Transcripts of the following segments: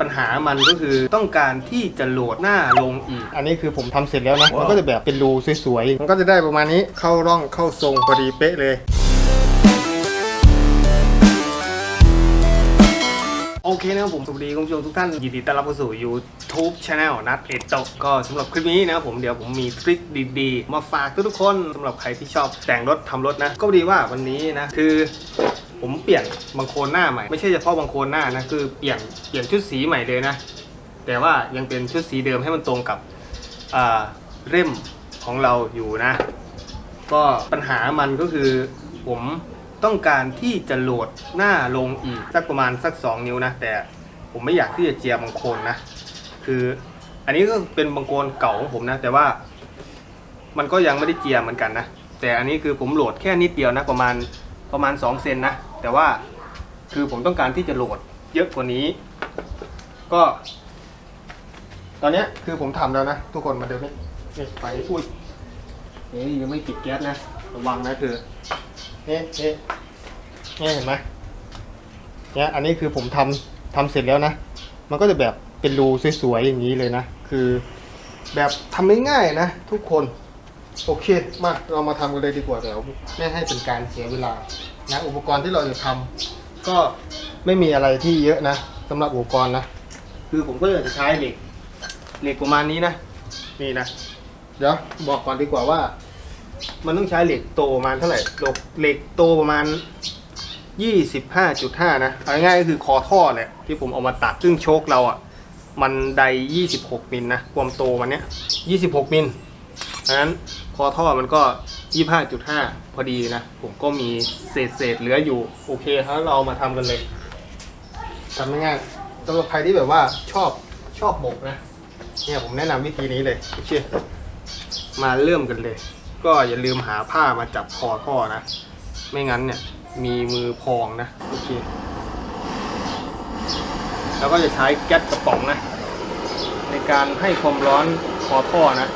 ปัญหามันก็คือต้องการที่จะโหลดหน้าลงอีก อันนี้คือผมทำเสร็จแล้วนะ มันก็จะแบบเป็นรูสวยๆ มันก็จะได้ประมาณนี้เข้าร่องเข้าทรงพอดีเป๊ะเลย โอเคนะครับผมสวัสดีคุณผู้ชมทุกท่าน ยินดีต้อนรับเข้าสู่ YouTube Channel นัดเอโตะก็สำหรับคลิปนี้นะครับผมเดี๋ยวผมมีทริคดีๆ มาฝากทุกๆคนสำหรับใครที่ชอบแต่งรถทำรถนะ ก็พอดีว่าวันนี้นะคือ ผมเปลี่ยนบางโคนหน้าใหม่ไม่ใช่เฉพาะบางโคนหน้านะคือเปลี่ยนเปลี่ยนชุดสีใหม่เลยนะ แต่ว่ายังเป็นชุดสีเดิมให้มันตรงกับอ่าเล่มของเราอยู่นะ ก็ปัญหามันก็คือผมต้องการที่จะโหลดหน้าลงอีกสักประมาณสัก 2 นิ้วนะ แต่ผมไม่อยากที่จะเจียบางโคนนะ คืออันนี้ก็เป็นบางโคนเก่าของผมนะ แต่ว่ามันก็ยังไม่ได้เจียเหมือนกันนะ แต่อันนี้คือผมโหลดแค่นิดเดียวนะประมาณ ประมาณ2เซนนะ แต่ว่าคือผมต้องการที่จะโหลดเยอะกว่านี้ ก็ ตอนนี้คือผมทำแล้วนะ ทุกคนมาเดี๋ยวนี้นี่ไปอุ้ยนี่ยังไม่ปิดแก๊สนะ ระวังนะคือนี่นี่นี่เห็นไหมเนี่ยอันนี้คือผมทำทำเสร็จแล้วนะ มันก็จะแบบเป็นรูสวยๆอย่างนี้เลยนะ คือแบบทำง่ายๆนะทุกคน โอเค มาเรามาทำกันเลยดีกว่าเดี๋ยวไม่ให้เป็นการเสียเวลานะอุปกรณ์ที่เราจะทำก็ไม่มีอะไรที่เยอะนะสำหรับอุปกรณ์นะ คือผมก็จะใช้เหล็กเหล็กประมาณนี้นะ นี่นะ เดี๋ยวบอกก่อนดีกว่าว่า มันต้องใช้เหล็กโตประมาณเท่าไหร่เหล็กโตประมาณ25.5 นะเอาง่ายก็คือคอท่อแหละที่ผมเอามาตัด ซึ่งโชคเราอะ มันได 26 มิลนะ ความโตมันเนี้ย 26 มิลดังนั้น คอท่อมันก็ 25.5 พอดีนะ ผมก็มีเศษเศษเหลืออยู่ โอเคครับเรามาทำกันเลยทำง่ายๆสำหรับใครที่แบบว่าชอบชอบบกนะ เนี่ยผมแนะนำวิธีนี้เลยโอเคมาเริ่มกันเลย ก็อย่าลืมหาผ้ามาจับคอท่อนะ ไม่งั้นเนี่ยมีมือพองนะโอเคแล้วก็จะใช้แก๊สกระป๋องนะ ในการให้ความร้อนคอท่อนะ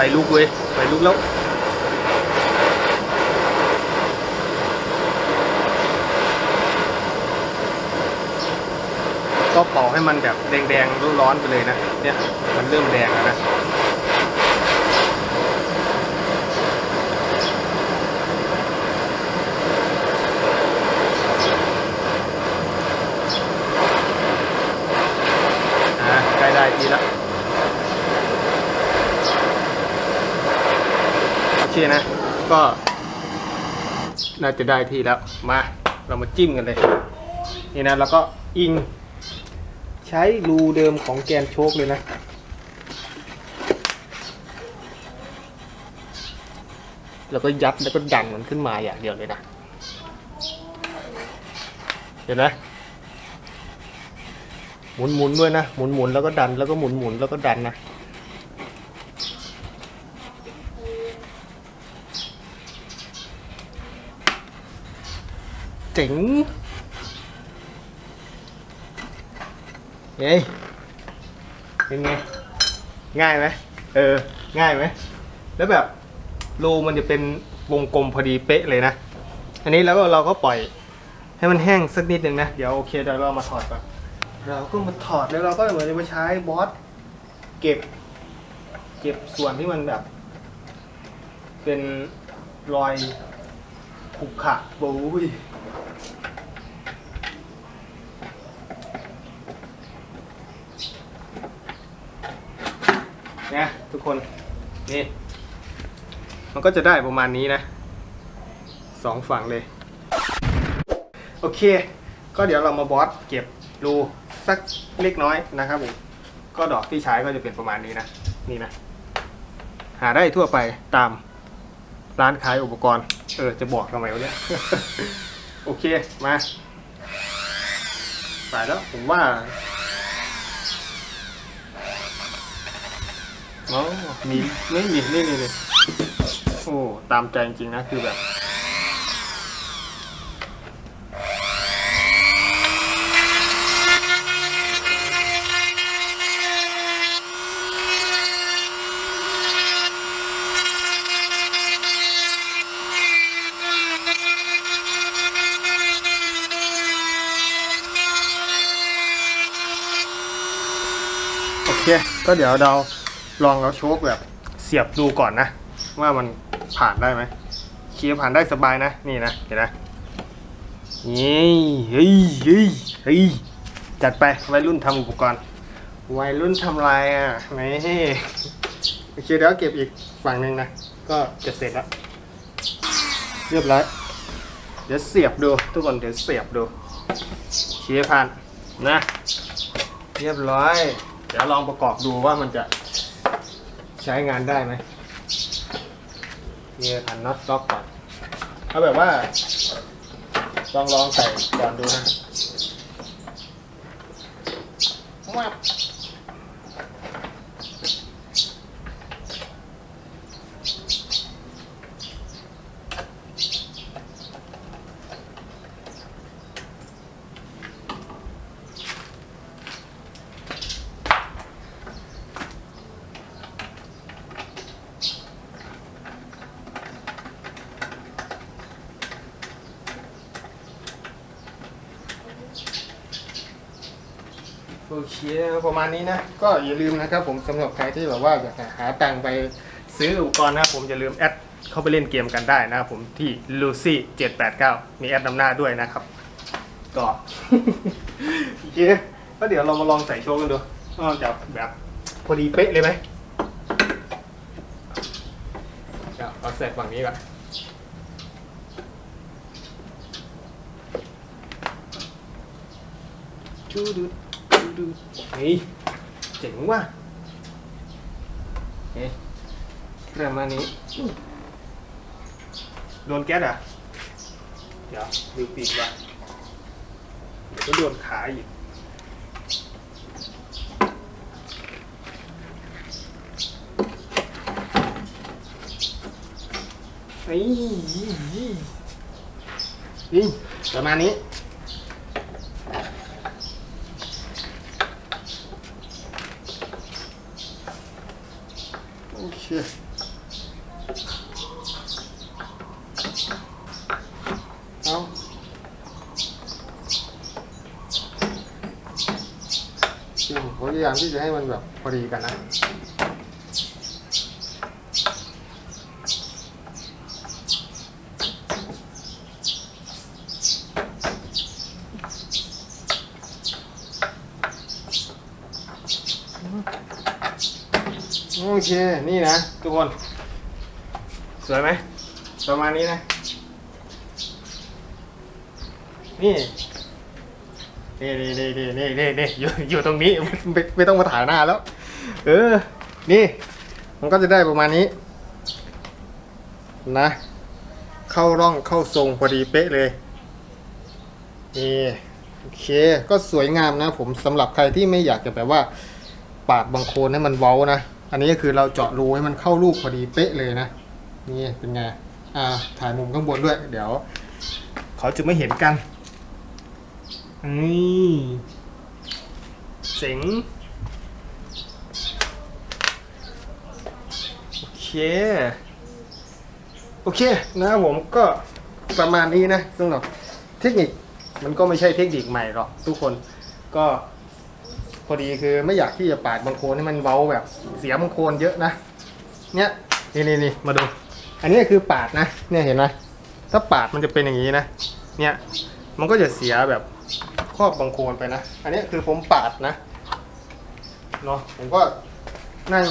ฟลุกเว้ยไฟลุกแล้วก็เป่าให้มันแบบแดงๆร้อนๆไปเลยนะเนี่ยมันเริ่มแดงแล้วนะ อ่าใกล้ได้ทีแล้ว โอเคนะ ก็ น่าจะได้ที่แล้ว มา เรามาจิ้มกันเลย นี่นะ แล้วก็อิง ใช้รูเดิมของแกนโชคเลยนะแล้วก็ยัดแล้วก็ดันมันขึ้นมาอย่างเดียวเลยนะ เห็นไหมหมุนหมุนๆด้วยนะ หมุนหมุนๆแล้วก็ดันแล้วก็หมุนหมุนๆแล้วก็ดันนะ เจ๋งเฮ้ยเป็นไง ง่ายไหมเออ ง่ายไหม แล้วแบบรูมันจะเป็นวงกลมพอดีเป๊ะเลยนะ อันนี้แล้วก็เราก็ปล่อยให้มันแห้งสักนิดหนึ่งนะ เดี๋ยวโอเคเดี๋ยวเรามาถอดก่อนเราก็มาถอดแล้วเราก็เหมือนจะมาใช้บอสเก็บ เก็บส่วนที่มันแบบ เป็นรอยขรุขะโอ้ย นะทุกคน นี่ มันก็จะได้ประมาณนี้นะสองฝั่งเลย โอเค ก็เดี๋ยวเรามาบอสเก็บรูสักเล็กน้อยนะครับผมก็ดอกที่ใช้ก็จะเป็นประมาณนี้นะ นี่นะ หาได้ทั่วไปตามร้านขายอุปกรณ์ เออ จะบอกทำไมวะเนี่ย โอเค มา ไปแล้ว ผมว่า โอ้มีนี่นี่นี่นี่นี่โอ้ตามใจจริงนะคือแบบโอเค ก็เดี๋ยวเรา ลองเอาโชคแบบเสียบดูก่อนนะ ว่ามันผ่านได้ไหมเคลียร์ผ่านได้สบายนะ นี่นะเห็นนะนี่เฮ้ยเฮ้ยเฮ้ยจัดไปวัยรุ่นทำอุปกรณ์วัยรุ่นทำลายอะไหนโอเคเดี๋ยวเก็บอีกฝั่งหนึ่งนะ ก็จะเสร็จแล้ว เรียบร้อยเดี๋ยวเสียบดูทุกคนเดี๋ยวเสียบดูเคลียร์ผ่านนะ เรียบร้อย เดี๋ยวลองประกอบดูว่ามันจะ ใช้งานได้ไหมเนี่ยพันน็อตล็อกก่อนเอาแบบว่า ลองลองใส่ก่อนดูนะ ว่า เคประมาณนี้นะ ก็อย่าลืมนะครับผมสำหรับใครที่แบบว่าอยากจะหาตังค์ไปซื้ออุปกรณ์นะครับผมอย่าลืมแอดเข้าไปเล่นเกมกันได้นะครับผมที่ lucy 789 มีแอดนำหน้าด้วยนะครับ ก็โอเคก็เดี๋ยวเรามาลองใส่โชว์กันดูว่าจะแบบพอดีเป๊ะเลยไหมเดี๋ยวเอาใส่ฝั่งนี้ก่อนดูดู ดูดูเฮ้ยเจ๋งว่ะเฮ้ยประมาณนี้ โดนแก๊สอะ เดี๋ยวดูปีกก่อนเดี๋ยวก็โดนขาอีก นี่นี่ประมาณนี้ โอเคเอาจริงผมพยายามที่จะให้มันแบบพอดีกันนะ โอเค นี่นะ ทุกคน สวยไหมประมาณนี้นะ นี่นี่นี่นี่นี่นี่นี่นี่อยู่อยู่ตรงนี้ไม่ไม่ต้องมาถ่ายหน้าแล้ว เออ นี่ มันก็จะได้ประมาณนี้ นะ เข้าร่องเข้าทรงพอดีเป๊ะเลยนี่โอเค ก็สวยงามนะผมสำหรับใครที่ไม่อยากจะแบบว่า ปาดบางโคนให้มันเว้านะ อันนี้ก็คือเราเจาะรูให้มันเข้ารูปพอดีเป๊ะเลยนะ นี่เป็นไง อ่า ถ่ายมุมข้างบนด้วย เดี๋ยว เขาจะไม่เห็นกันนี่เจ๋งโอเค โอเคนะครับผมก็ประมาณนี้นะสำหรับเทคนิคมันก็ไม่ใช่เทคนิคใหม่หรอกทุกคนก็ พอดีคือไม่อยากที่จะปาดบางโคนให้มันเว้าแบบเสียบางโคนเยอะนะเนี่ยนี่นี่นี่มาดู อันนี้คือปาดนะ เนี่ยเห็นไหมถ้าปาดมันจะเป็นอย่างนี้นะ เนี่ยมันก็จะเสียแบบครอบบางโคนไปนะ อันนี้คือผมปาดนะเนาะผมก็นั่ง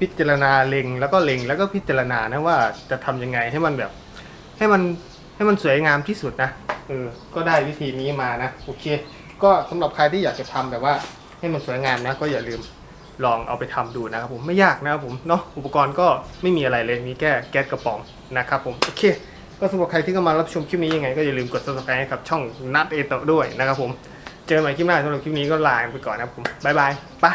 พิจารณาเล็งแล้วก็เล็งแล้วก็พิจารณานะว่าจะทำยังไงให้มันแบบ ให้มันให้มันสวยงามที่สุดนะเออก็ได้วิธีนี้มานะโอเค ก็สำหรับใครที่อยากจะทำแบบว่าให้มันสวยงามนะ ก็อย่าลืมลองเอาไปทำดูนะครับผมไม่ยากนะครับผมเนาะอุปกรณ์ก็ไม่มีอะไรเลยมีแค่แก๊สกระป๋องนะครับผมโอเค ก็สำหรับใครที่เข้ามารับชมคลิปนี้ยังไง ก็อย่าลืมกด subscribe ให้กับช่องนัดเอโตด้วยนะครับผมเจอกันใหม่คลิปหน้าสำหรับคลิปนี้ก็ลาไปก่อนนะครับผมบ๊ายบายไป